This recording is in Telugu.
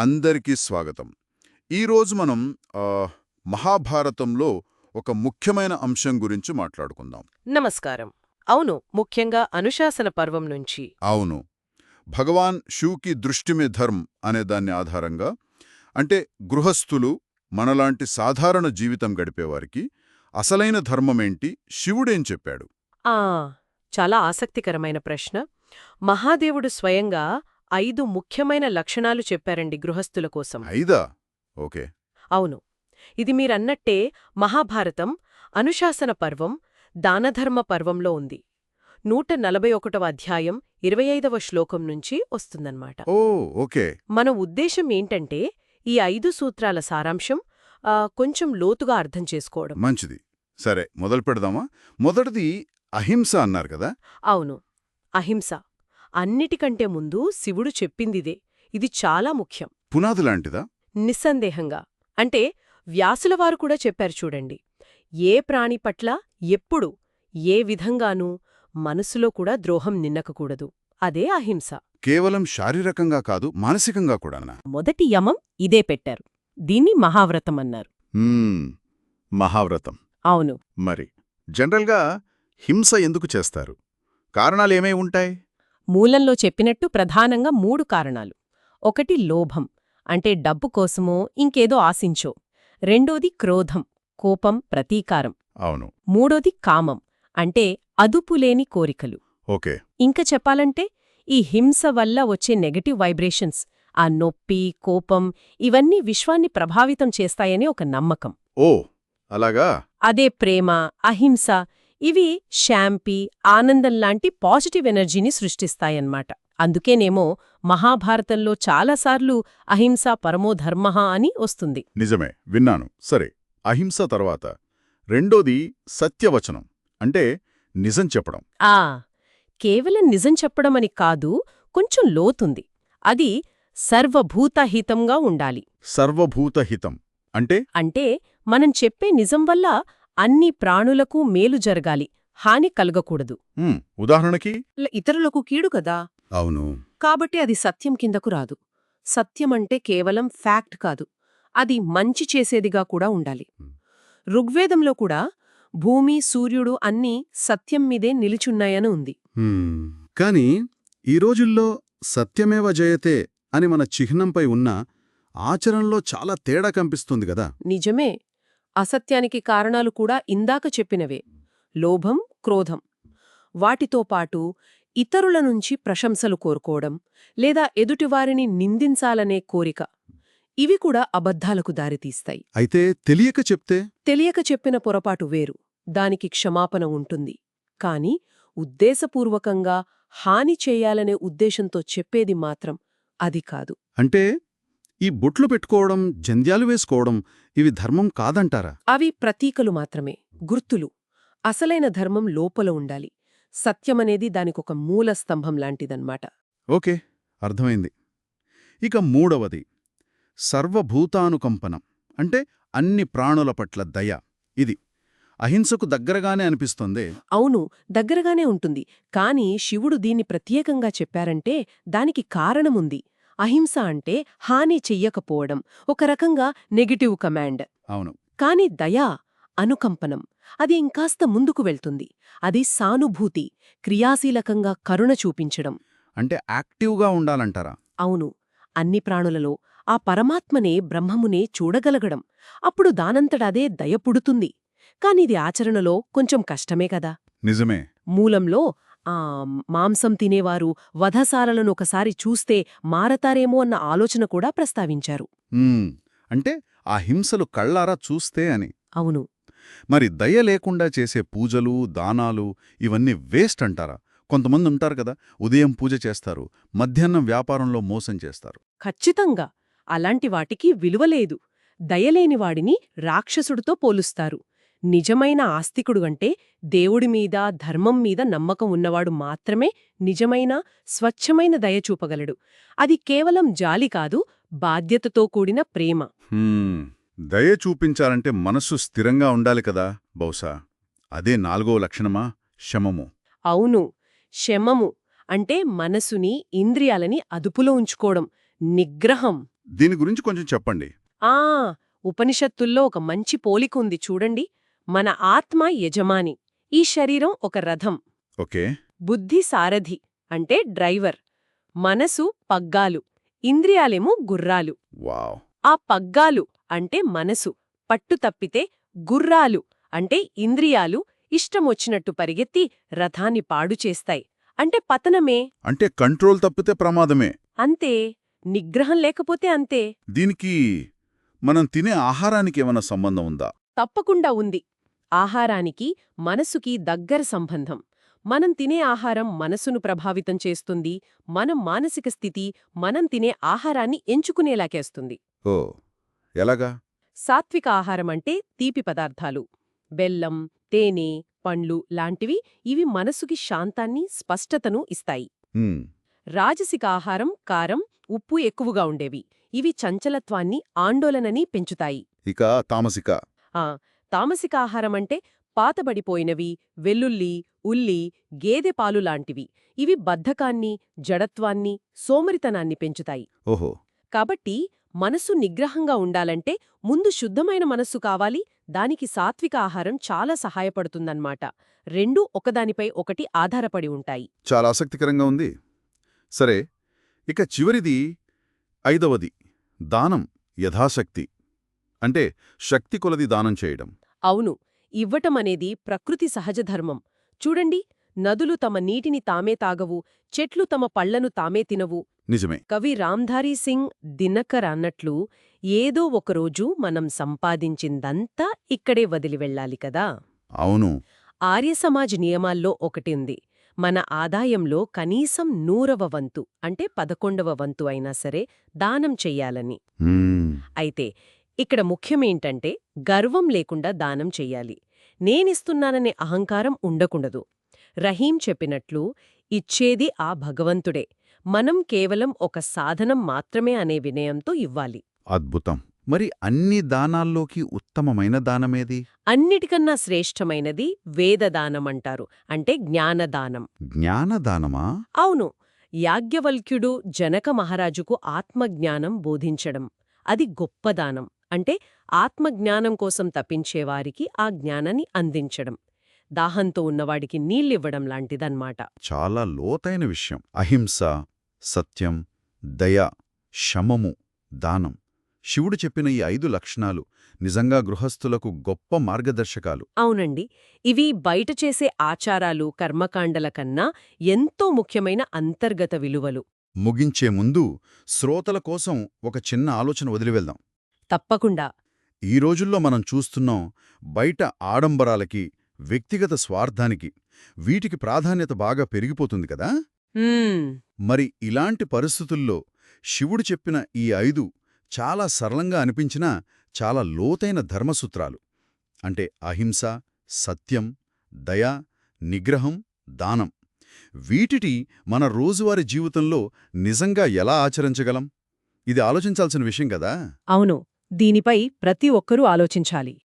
అందరికీ స్వాగతం. ఈరోజు మనం మహాభారతంలో ఒక ముఖ్యమైన అంశం గురించి మాట్లాడుకుందాం. నమస్కారం. అవును ముఖ్యంగా అనుశాసన పర్వం నుంచి. అవును. భగవాన్ శివుకి దృష్టిమే ధర్మ్ అనే దాన్ని ఆధారంగా అంటే గృహస్థులు మనలాంటి సాధారణ జీవితం గడిపేవారికి అసలైన ధర్మమేంటి? శివుడేం చెప్పాడు? ఆ చాలా ఆసక్తికరమైన ప్రశ్న. మహాదేవుడు స్వయంగా ఐదు ముఖ్యమైన లక్షణాలు చెప్పారండి గృహస్థుల కోసం. ఐదా? ఓకే. అవును. ఇది మీరన్నట్టే మహాభారతం అనుశాసన పర్వం దానధర్మ పర్వంలో ఉంది. నూట నలభై ఒకటవ అధ్యాయం ఇరవై ఐదవ శ్లోకం నుంచి వస్తుందన్నమాట. Oh okay. మన ఉద్దేశం ఏంటంటే ఈ ఐదు సూత్రాల సారాంశం ఆ, కొంచెం లోతుగా అర్థం చేసుకోవడం. మంచిది. సరే మొదలు పెడదామా? మొదటిది అహింస అన్నారు కదా? అవును. అహింస. అన్నిటికంటే ముందు శివుడు చెప్పిందిదే. ఇది చాలా ముఖ్యం. పునాది లాంటిదా నిస్సందేహంగా. అంటే వ్యాసులవారు కూడా చెప్పారు చూడండి. ఏ ప్రాణి పట్ల ఎప్పుడు ఏ విధంగానూ మనసులో కూడా ద్రోహం నిన్నకకూడదు. అదే అహింస. కేవలం శారీరకంగా కాదు మానసికంగా కూడానా? మొదటి యమం ఇదే పెట్టారు. దీన్ని మహావ్రతం అన్నారు. మహావ్రతం. అవును. మరి జనరల్గా హింస ఎందుకు చేస్తారు? కారణాలేమై ఉంటాయి? మూలంలో చెప్పినట్టు ప్రధానంగా మూడు కారణాలు. ఒకటి లోభం అంటే డబ్బు కోసమో ఇంకేదో ఆశించో. రెండోది క్రోధం కోపం ప్రతీకారం. అవును. మూడోది కామం అంటే అదుపులేని కోరికలు. ఓకే. ఇంక చెప్పాలంటే ఈ హింస వల్ల వచ్చే నెగటివ్ వైబ్రేషన్స్ ఆ నొప్పి కోపం ఇవన్నీ విశ్వాన్ని ప్రభావితం చేస్తాయని ఒక నమ్మకం. ఓ అలాగా? అదే ప్రేమ అహింస ఇవి శాంపి ఆనందంలాంటి పాజిటివ్ ఎనర్జీని సృష్టిస్తాయన్నమాట. అందుకేనేమో మహాభారతంలో చాలాసార్లు అహింస పరమో ధర్మః అని వస్తుంది. నిజమే విన్నాను. సరే అహింస తర్వాత రెండోది సత్యవచనం అంటే నిజం చెప్పడం. ఆ కేవలం నిజం చెప్పడమని కాదు కొంచెం లోతుంది. అది సర్వభూతహితంగా ఉండాలి. సర్వభూతహితం అంటే? అంటే మనం చెప్పే నిజం వల్ల అన్ని ప్రాణులకు మేలు జరగాలి హాని కలగకూడదు. ఉదాహరణకి? ఇతరులకు కీడు కదా? అవును. కాబట్టి అది సత్యం కిందకు రాదు. సత్యమంటే కేవలం ఫ్యాక్ట్ కాదు. అది మంచి చేసేదిగా కూడా ఉండాలి. ఋగ్వేదంలో కూడా భూమి సూర్యుడు అన్నీ సత్యం మీదే నిలిచున్నాయని ఉంది. కాని ఈ రోజుల్లో సత్యమేవ జయతే అని మన చిహ్నంపై ఉన్న ఆచరణలో చాలా తేడా కనిపిస్తుంది గదా నిజమే. అసత్యానికి కారణాలు కూడా ఇందాక చెప్పినవే. లోభం క్రోధం. వాటితో పాటు ఇతరుల నుంచి ప్రశంసలు కోరుకోవడం లేదా ఎదుటివారిని నిందించాలనే కోరిక. ఇవి కూడా అబద్ధాలకు దారితీస్తాయి. అయితే తెలియక చెప్తే? తెలియక చెప్పిన పొరపాటు వేరు. దానికి క్షమాపణ ఉంటుంది. కాని ఉద్దేశపూర్వకంగా హాని చేయాలనే ఉద్దేశంతో చెప్పేది మాత్రం అది కాదు. అంటే ఈ బొట్లు పెట్టుకోవడం జంధ్యాలు వేసుకోవడం ఇవి ధర్మం కాదంటారా? అవి ప్రతీకలు మాత్రమే గుర్తులు. అసలైన ధర్మం లోపల ఉండాలి. సత్యమనేది దానికొక మూల స్తంభం లాంటిదన్నమాట. ఓకే అర్థమైంది. ఇక మూడవది సర్వభూతానుకంపనం. అంటే అన్ని ప్రాణుల పట్ల దయ. ఇది అహింసకు దగ్గరగానే అనిపిస్తుంది. అవును దగ్గరగానే ఉంటుంది. కాని శివుడు దీన్ని ప్రత్యేకంగా చెప్పారంటే దానికి కారణముంది. అహింస అంటే హాని చెయ్యకపోవడం ఒక రకంగా నెగటివ్ కమాండ్. అవును. కాని దయా అనుకంపనం అది ఇంకాస్త ముందుకు వెళ్తుంది. అది సానుభూతి క్రియాశీలకంగా కరుణ చూపించడం. అంటే యాక్టివ్గా ఉండాలంటారా? అవును. అన్ని ప్రాణులలో ఆ పరమాత్మనే బ్రహ్మమునే చూడగలగడం. అప్పుడు దానంతటదే దయ పుడుతుంది. కానిది ఆచరణలో కొంచెం కష్టమే కదా. నిజమే. మూలంలో మాంసం తినేవారు వధసారలను ఒకసారి చూస్తే మారతారేమో అన్న ఆలోచన కూడా ప్రస్తావించారు. అంటే ఆ హింసలు కళ్ళారా చూస్తే అని. అవును. మరి దయ లేకుండా చేసే పూజలు దానాలు ఇవన్నీ వేస్ట్ అంటారా? కొంతమంది ఉంటారు కదా ఉదయం పూజ చేస్తారు మధ్యాహ్నం వ్యాపారంలో మోసం చేస్తారు. ఖచ్చితంగా. అలాంటి వాటికి విలువలేదు దయలేని వాడిని రాక్షసుడితో పోలుస్తారు. నిజమైన ఆస్తికుడు అంటే దేవుడి మీద ధర్మం మీద నమ్మకం ఉన్నవాడు మాత్రమే నిజమైన స్వచ్ఛమైన దయ చూపగలడు. అది కేవలం జాలి కాదు బాధ్యతతో కూడిన ప్రేమ. దయ చూపించాలంటే మనస్సు స్థిరంగా ఉండాలి కదా బహుశా. అదే నాలుగో లక్షణమా? శమము. అవును. శమము అంటే మనసుని ఇంద్రియాలని అదుపులో ఉంచుకోవడం నిగ్రహం. దీని గురించి కొంచెం చెప్పండి. ఆ! ఉపనిషత్తుల్లో ఒక మంచి పోలిక ఉంది చూడండి. మన ఆత్మ యజమాని. ఈ శరీరం ఒక రథం. ఓకే. బుద్ధి సారథి అంటే డ్రైవర్. మనసు పగ్గాలు. ఇంద్రియాలేమో గుర్రాలు. వావ్. ఆ పగ్గాలు అంటే మనసు. పట్టు తప్పితే గుర్రాలు అంటే ఇంద్రియాలు ఇష్టమొచ్చినట్టు పరిగెత్తి రథాన్ని పాడు చేస్తాయి. అంటే పతనమే. అంటే కంట్రోల్ తప్పితే ప్రమాదమే. అంతే. నిగ్రహం లేకపోతే అంతే. దీనికి మనం తినే ఆహారానికి ఏమైనా సంబంధం ఉందా? తప్పకుండా ఉంది. ఆహారానికి మనసుకి దగ్గర సంబంధం. మనం తినే ఆహారం మనసును ప్రభావితం చేస్తుంది మనం మానసిక స్థితి మనం తినే ఆహారాన్ని ఎంచుకునేలాకేస్తుంది ఓ ఎలాగా? సాత్విక ఆహారం అంటే తీపి పదార్థాలు. బెల్లం తేనె పండ్లు లాంటివి ఇవి మనసుకి శాంతాన్ని స్పష్టతను ఇస్తాయి. రాజసిక ఆహారం కారం ఉప్పు ఎక్కువగా ఉండేవి. ఇవి చంచలత్వాన్ని ఆందోళనని పెంచుతాయి. ఇక తామసిక. ఆ తామసిక ఆహారం అంటే పాతబడిపోయినవి వెల్లుల్లి ఉల్లి గేదె పాలు లాంటివి. ఇవి బద్ధకాన్ని జడత్వాన్ని సోమరితనాన్ని పెంచుతాయి. ఓహో! కాబట్టి మనసు నిగ్రహంగా ఉండాలంటే ముందు శుద్ధమైన మనస్సు కావాలి దానికి సాత్విక ఆహారం చాలా సహాయపడుతుందన్నమాట. రెండూ ఒకదానిపై ఒకటి ఆధారపడి ఉంటాయి. చాలా ఆసక్తికరంగా ఉంది. సరే ఇక చివరిది ఐదవది దానం యథాశక్తి. అంటే శక్తి కొలది దానం చేయడం. అవును ఇవ్వటమనేది ప్రకృతి సహజధర్మం చూడండి నదులు తమ నీటిని తామే తాగవు చెట్లు తమ పళ్ళను తామే తినవు. నిజమే. కవి రామ్ధారీ సింగ్ దినకర్ అన్నట్లు ఏదో ఒకరోజు మనం సంపాదించిందంతా ఇక్కడే వదిలి వెళ్ళాలి కదా. అవును. ఆర్యసమాజ్ నియమాల్లో ఒకటి ఉంది. మన ఆదాయంలో కనీసం నూరవ వంతు అంటే పదకొండవ వంతు అయినా సరే దానం చెయ్యాలని. అయితే ఇక్కడ ముఖ్యమేంటంటే గర్వం లేకుండా దానం చెయ్యాలి నేనిస్తున్నాననే అహంకారం ఉండకుండదు. రహీం చెప్పినట్లు ఇచ్చేది ఆ భగవంతుడే. మనం కేవలం ఒక సాధనం మాత్రమే అనే వినయంతో ఇవ్వాలి. అద్భుతం. మరి అన్ని దానాల్లోకి ఉత్తమమైన దానమేది? అన్నిటికన్నా శ్రేష్టమైనది వేదదానమంటారు అంటే జ్ఞానదానం. జ్ఞానదానమా? అవును. యాజ్ఞవల్క్యుడు జనక మహారాజుకు ఆత్మజ్ఞానం బోధించడం. అది గొప్ప దానం. అంటే ఆత్మజ్ఞానం కోసం తప్పించేవారికి ఆ జ్ఞానాన్ని అందించడం. దాహంతో ఉన్నవాడికి నీళ్ళివ్వడం లాంటిదన్నమాట. చాలా లోతైన విషయం. అహింస సత్యం దయ శమము దానం. శివుడు చెప్పిన ఈ ఐదు లక్షణాలు నిజంగా గృహస్థులకు గొప్ప మార్గదర్శకాలు. అవునండి. ఇవి బయట చేసే ఆచారాలు కర్మకాండల కన్నా ఎంతో ముఖ్యమైన అంతర్గత విలువలు. ముగించే ముందు శ్రోతల కోసం ఒక చిన్న ఆలోచన వదిలివెళ్దాం. తప్పకుండా. ఈ రోజుల్లో మనం చూస్తున్నాం బయట ఆడంబరాలకి వ్యక్తిగత స్వార్థానికి వీటికి ప్రాధాన్యత బాగా పెరిగిపోతుంది కదా. మరి ఇలాంటి పరిస్థితుల్లో శివుడు చెప్పిన ఈ ఐదు చాలా సరళంగా అనిపించినా చాలా లోతైన ధర్మసూత్రాలు. అంటే అహింస సత్యం దయ నిగ్రహం దానం. వీటిటి మన రోజువారీ జీవితంలో నిజంగా ఎలా ఆచరించగలం? ఇది ఆలోచించాల్సిన విషయం కదా? అవును. దీనిపై ప్రతి ఒక్కరూ ఆలోచించాలి.